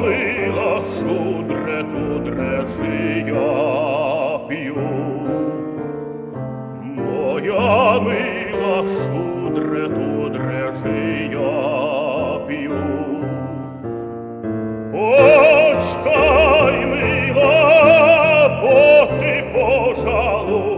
мила, шудре, кудре я п'ю. Моя мила, шудре, кудре я п'ю. Почкай, мила, бо ти пожалуй,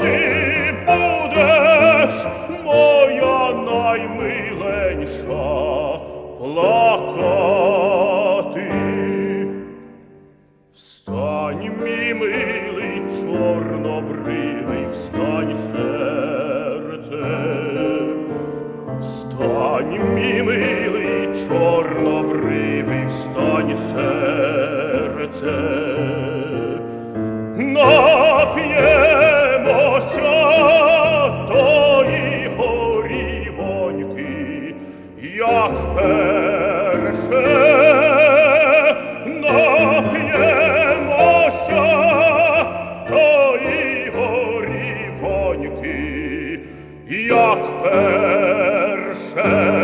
ти будеш моя наймиленьша плакати. Встань, мій милий чорнобривий, встань. Встань, мій милий чорнобривий, встань, серце. Як перше. Нап'ємося тої горівоньки, як перше.